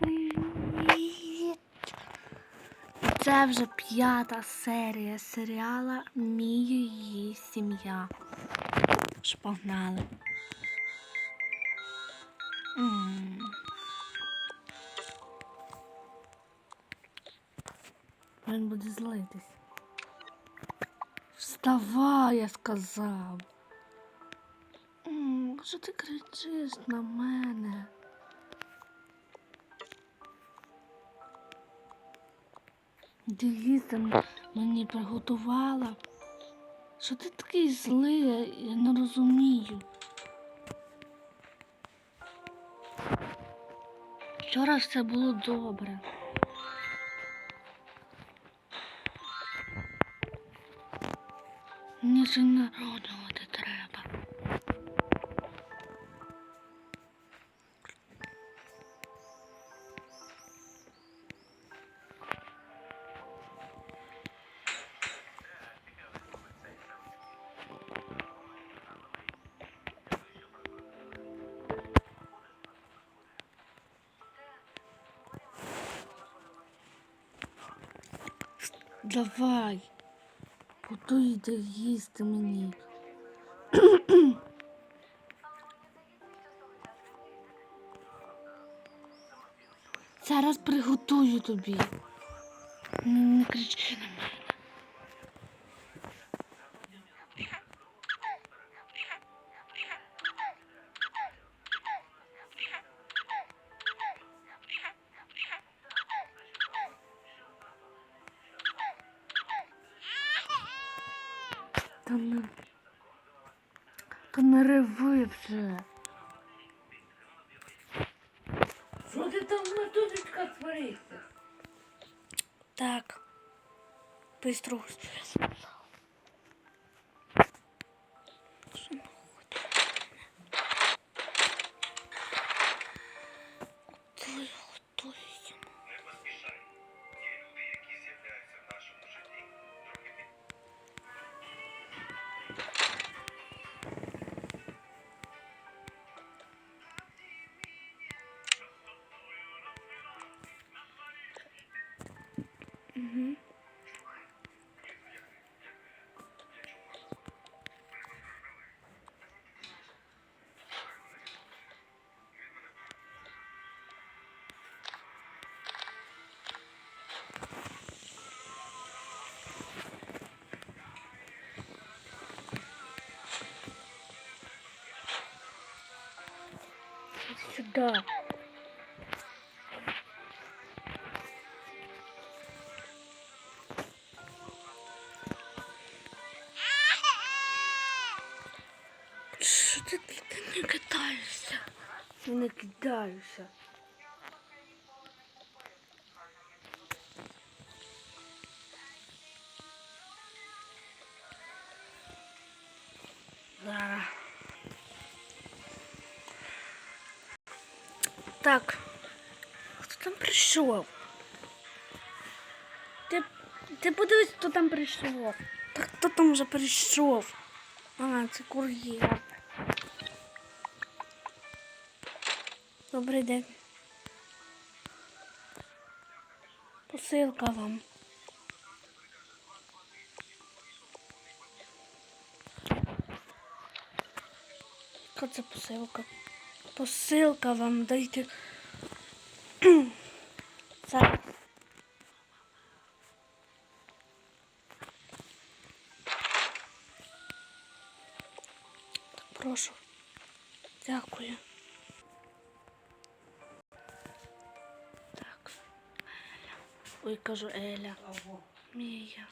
Привіт! Це вже п'ята серія серіала Мій її сім'я. Ж погнали. Він буде злитись. Вставай, я сказав. Що ти кричиш на мене? М- мені приготувала. Що ти такий злий, я- не розумію. Вчора все було добре. Мені ж Давай. Готуй йде їсти мені. Зараз приготую тобі. Не кричи на мене. Та не, та не реви вже. Що ти там на тутечка твориться? Так. Быстро. Сюда. Що ти, не кидаєшся? Не кидаюся. Так. Хто там прийшов? Ти, ти подивись, хто там прийшов. Та хто там вже прийшов? А, це кур'єр. Добрий день. Посилка вам. Яка це посилка? Посилка вам дайте. Зараз. Прошу. Дякую. Так. Ой, кажу Еля. Мія.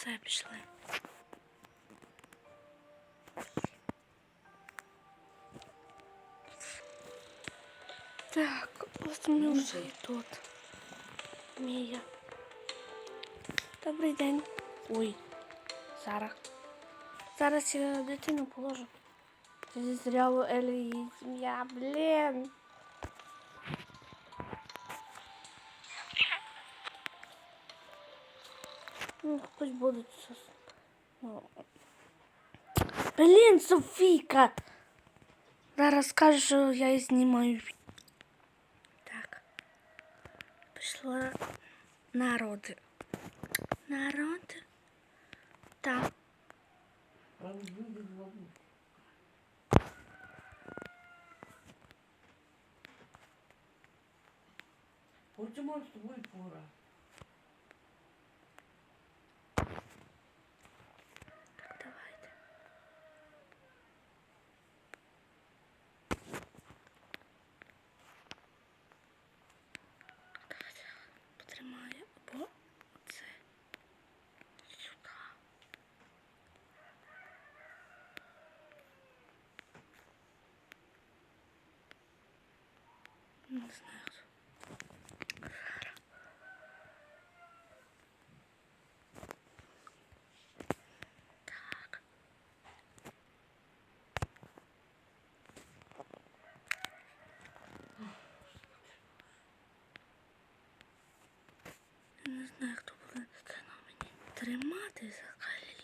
Все, пішли. Так, ось ми вже і тут. Мія. Добрий день. Ой, зараз. Зараз я дитину положу. Це зі серіалу Елі і її сім'я, блін. Ну, хоч будуть. щось. Ну. Блін, Софійка! Зараз скажу, що я її знімаю. Так. Пішла народи. Народи. Так. Там люди зловили. Хочемо з тобою пора. Так, давайте. Давайте потримаю або оце сюди. Не знаю. хто. Так. Я не знаю, хто буде дитину мені тримати взагалі.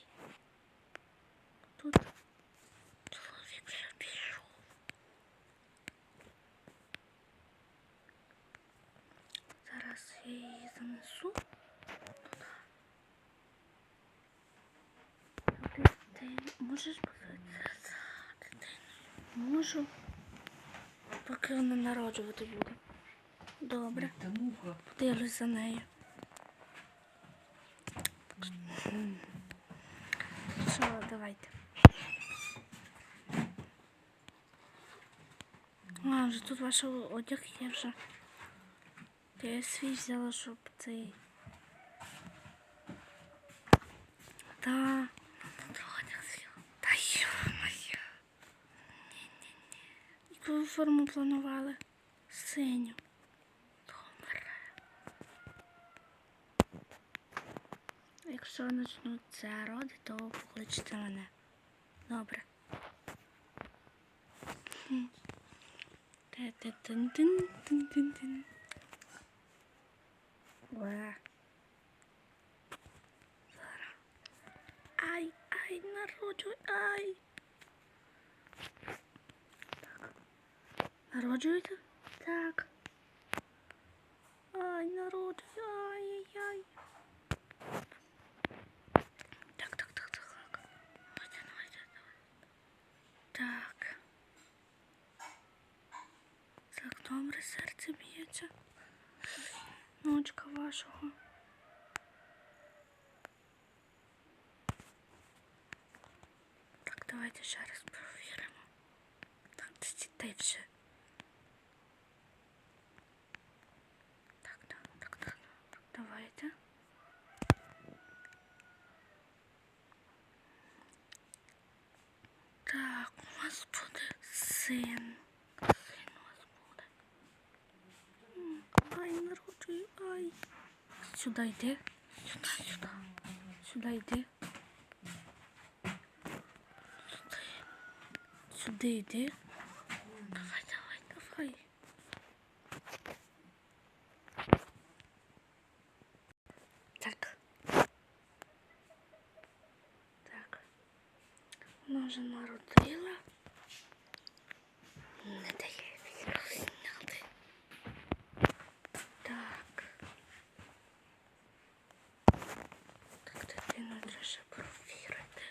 Тут чоловік вже пішов. Зараз я її занесу. Можеш дитиною? Можу. Поки вона народжувати буде. Добре. Та. Подивлюсь за нею. Що, давайте. А, вже тут ваш одяг є вже. Я свій взяла, щоб цей. Та. Та йо-моє. Ні-ні-ні. Яку форму планували? Синю. Якщо почнуться роди, то покличте мене. Добре. Хм. Зараз. Ай, ай, народжуй, ай. Так. Народжуєте? Так. Ай, народжуй, ай-яй-яй. Так, так, так, так, так. Давайте, давайте, давайте. Так. Так, добре, серце б'ється. Ночка вашого. Так, давайте ще раз провіримо. Так, дітей вже. Так, так, так, так, так, давайте. Так, у вас буде. Син у вас буде. М, Ай, народжую, ай. Сюди йди. Сюди, сюди. Сюди йди. Сюди. Сюди йди. Давай, давай, давай. Так. Так. Вона вже народила. Не дає відео зняти. Так. Так, дитину треба ще провірити.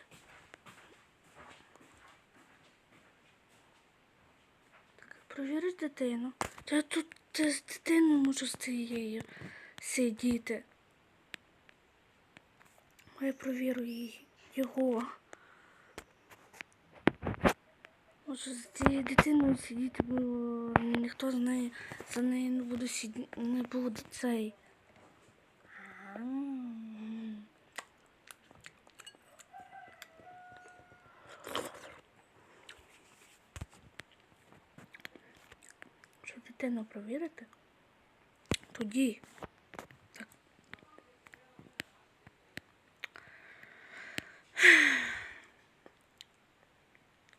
Так, провіриш дитину. Та тут та з дитиною можу з цією сидіти. Я провірю її, його. Можу з цією дитиною сидіти, бо ніхто з нею за нею не буде сидіти, не буде цей. Дитину провірити, тоді. Так.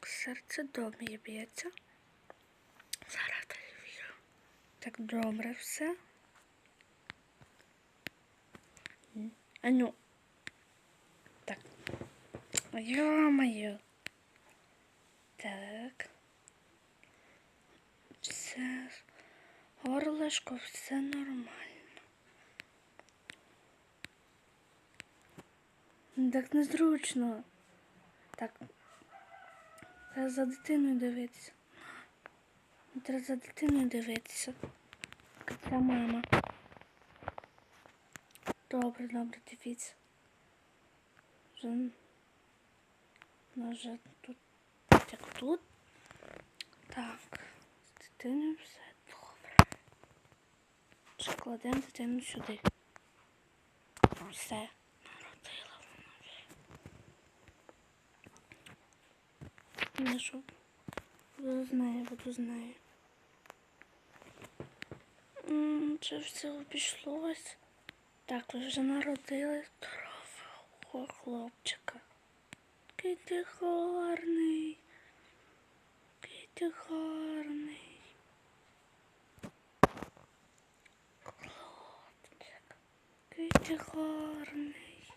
Серце добре б'ється. Зараз перевірю. Так добре все. А ну. Так. Ё-моё. Так. Все. Горлышко, все нормально. Так незручно. Так. Треба за дитиною дивитися. Треба за дитиною дивитися. Це мама. Добре, добре, дивіться. Вже, вже тут, як тут. Так, з дитиною все кладемо дитину сюди. Все, народила вона. Ну що, буду з нею, буду з нею. Це все обійшлось. Так, ви вже народили здорового хлопчика. Який ти гарний. Який ти гарний. Хлопчик. Який ти гарний.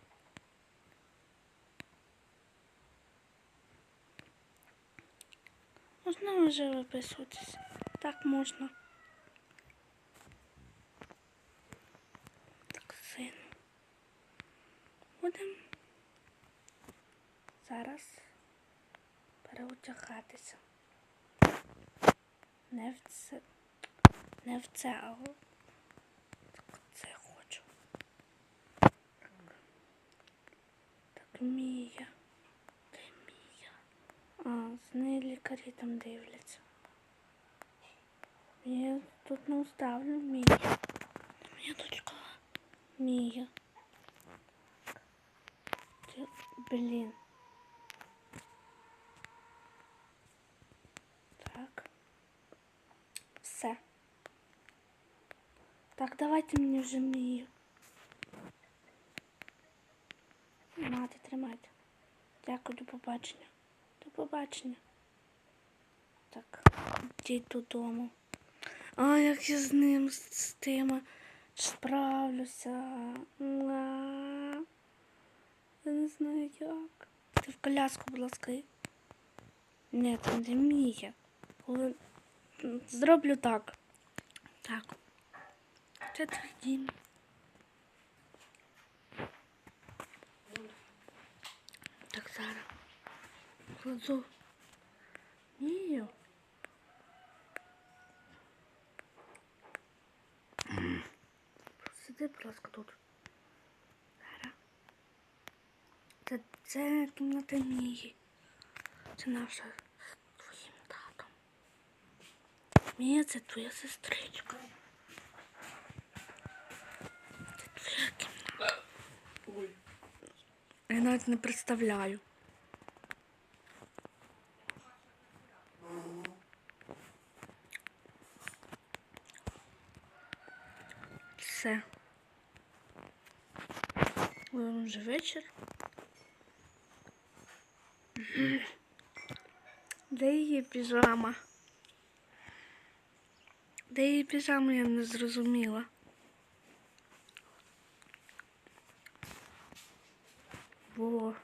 Можна вже виписуватись? Так можна. Так, син. Будемо зараз переодягатися. Не в це. Не в це, а Так, Мія. Де Мія? А, з неї лікарі там дивляться. Я тут не уставлю Мія. Моя дочка. Мія. Ти- Блін. Так. Все. Так, давайте мені вже Мію. Дякую, до побачення. До побачення. Так, йдіть додому. А, як я з ним, з, з тим справлюся. Я не знаю як. Ти в коляску, будь ласка. Ні, це не Мія. Зроблю так. Так. Це твій дім. Так, зараз. Кладу. Мію. Сиди, будь ласка, тут. Зараз. Це, це кімната Мії. Це наша з твоїм татом. Мія, це твоя сестричка. Це твоя кімната. Ой. Я навіть не представляю. Все. Ой, Вже вечір. Де її піжама? Де її піжама, я не зрозуміла. Во.